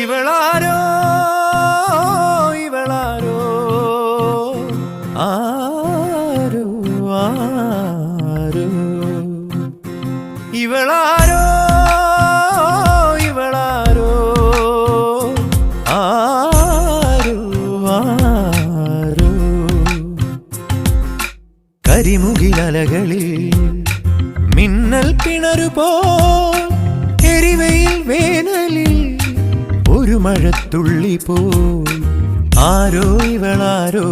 ഇവളാരോ? ഇവളാരോ? ആരോ ആരോ? ഇവളാരോ? ഇവളാരോ? ആരോ ആരോ? മിന്നൽ പിണറുപോ എരിവയിൽ വേനലിൽ ഒരു മഴത്തുള്ളി ഇവളാരോ ആരോ ഇവളാരോ